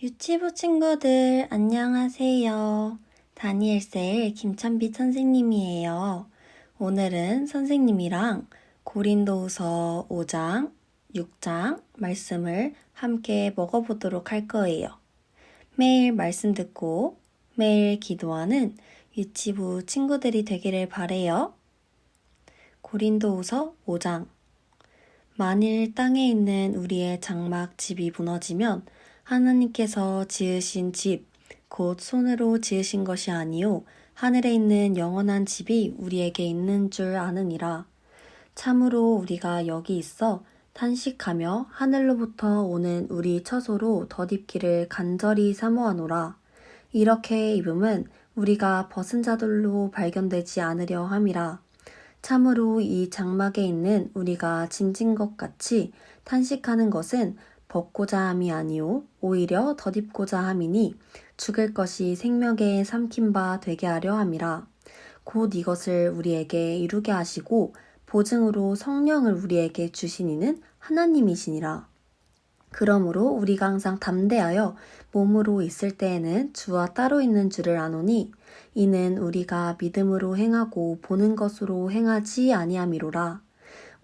유치부 친구들 안녕하세요. 다니엘셀 김찬빛 선생님이에요. 오늘은 선생님이랑 고린도후서 5장, 6장 말씀을 함께 먹어보도록 할 거예요. 매일 말씀 듣고 매일 기도하는 유치부 친구들이 되기를 바래요. 고린도후서 5장 만일 땅에 있는 우리의 장막 집이 무너지면 하나님께서 지으신 집, 곧 손으로 지으신 것이 아니요 하늘에 있는 영원한 집이 우리에게 있는 줄 아느니라. 참으로 우리가 여기 있어 탄식하며 하늘로부터 오는 우리 처소로 덧입기를 간절히 사모하노라. 이렇게 입음은 우리가 벗은 자들로 발견되지 않으려 함이라. 참으로 이 장막에 있는 우리가 짐진 것 같이 탄식하는 것은 벗고자 함이 아니요 오히려 덧입고자 함이니 죽을 것이 생명에 삼킨 바 되게 하려 함이라. 곧 이것을 우리에게 이루게 하시고 보증으로 성령을 우리에게 주시니는 하나님이시니라. 그러므로 우리가 항상 담대하여 몸으로 있을 때에는 주와 따로 있는 줄을 아노니 이는 우리가 믿음으로 행하고 보는 것으로 행하지 아니함이로라.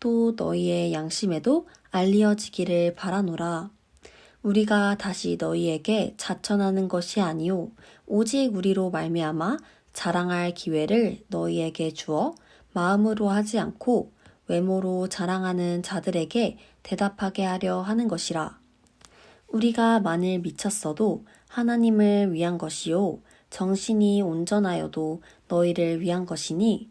또 너희의 양심에도 알리어지기를 바라노라. 우리가 다시 너희에게 자천하는 것이 아니요 오직 우리로 말미암아 자랑할 기회를 너희에게 주어 마음으로 하지 않고 외모로 자랑하는 자들에게 대답하게 하려 하는 것이라. 우리가 만일 미쳤어도 하나님을 위한 것이요 정신이 온전하여도 너희를 위한 것이니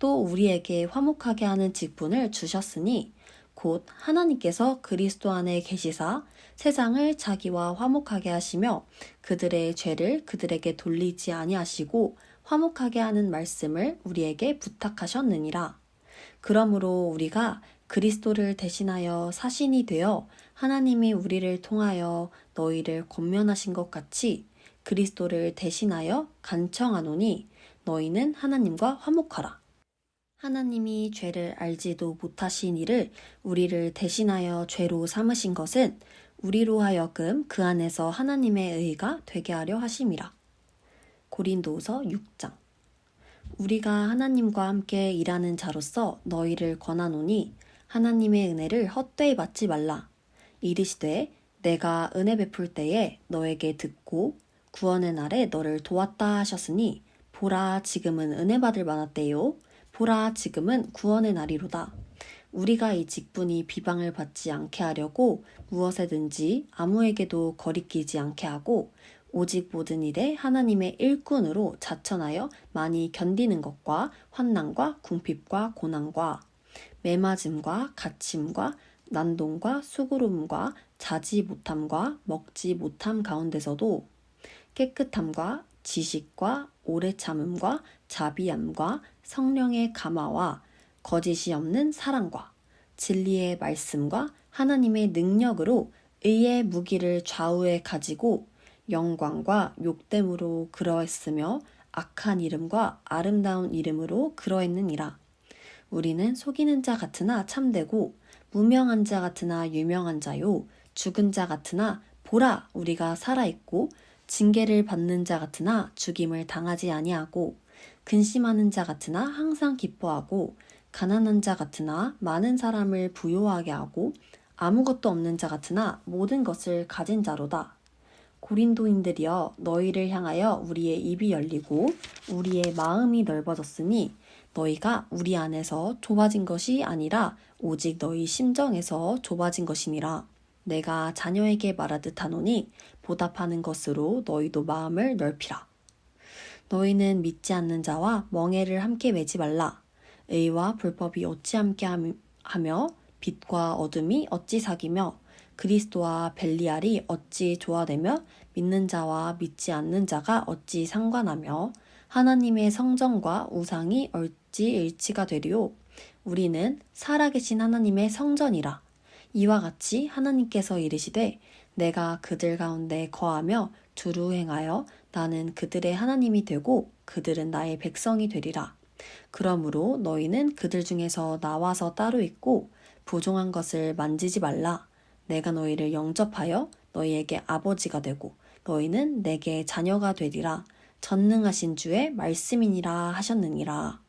또 우리에게 화목하게 하는 직분을 주셨으니 곧 하나님께서 그리스도 안에 계시사 세상을 자기와 화목하게 하시며 그들의 죄를 그들에게 돌리지 아니하시고 화목하게 하는 말씀을 우리에게 부탁하셨느니라. 그러므로 우리가 그리스도를 대신하여 사신이 되어 하나님이 우리를 통하여 너희를 권면하신 것 같이 그리스도를 대신하여 간청하노니 너희는 하나님과 화목하라. 하나님이 죄를 알지도 못하신 이를 우리를 대신하여 죄로 삼으신 것은 우리로 하여금 그 안에서 하나님의 의가 되게 하려 하심이라. 고린도서 6장 우리가 하나님과 함께 일하는 자로서 너희를 권하노니 하나님의 은혜를 헛되이 받지 말라. 이르시되 내가 은혜 베풀 때에 너에게 듣고 구원의 날에 너를 도왔다 하셨으니 보라 지금은 은혜 받을 만하때요 보라 지금은 구원의 날이로다. 우리가 이 직분이 비방을 받지 않게 하려고 무엇에든지 아무에게도 거리끼지 않게 하고 오직 모든 일에 하나님의 일꾼으로 자천하여 많이 견디는 것과 환난과 궁핍과 고난과 매맞음과 갇힘과 난동과 수고름과 자지 못함과 먹지 못함 가운데서도 깨끗함과 지식과 오래 참음과 자비함과 성령의 감화와 거짓이 없는 사랑과 진리의 말씀과 하나님의 능력으로 의의 무기를 좌우에 가지고 영광과 욕됨으로 그러했으며 악한 이름과 아름다운 이름으로 그러했느니라. 우리는 속이는 자 같으나 참되고 무명한 자 같으나 유명한 자요 죽은 자 같으나 보라 우리가 살아 있고 징계를 받는 자 같으나 죽임을 당하지 아니하고 근심하는 자 같으나 항상 기뻐하고 가난한 자 같으나 많은 사람을 부요하게 하고 아무것도 없는 자 같으나 모든 것을 가진 자로다. 고린도인들이여 너희를 향하여 우리의 입이 열리고 우리의 마음이 넓어졌으니 너희가 우리 안에서 좁아진 것이 아니라 오직 너희 심정에서 좁아진 것이니라. 내가 자녀에게 말하듯 하노니 보답하는 것으로 너희도 마음을 넓히라. 너희는 믿지 않는 자와 멍해를 함께 매지 말라. 의와 불법이 어찌 함께 함- 하며 빛과 어둠이 어찌 사귀며 그리스도와 벨리알이 어찌 조화되며 믿는 자와 믿지 않는 자가 어찌 상관하며 하나님의 성전과 우상이 어찌 일치가 되리요 우리는 살아계신 하나님의 성전이라 이와 같이 하나님께서 이르시되 내가 그들 가운데 거하며 두루 행하여 나는 그들의 하나님이 되고 그들은 나의 백성이 되리라 그러므로 너희는 그들 중에서 나와서 따로 있고 부종한 것을 만지지 말라. 내가 너희를 영접하여 너희에게 아버지가 되고 너희는 내게 자녀가 되리라. 전능하신 주의 말씀이니라 하셨느니라.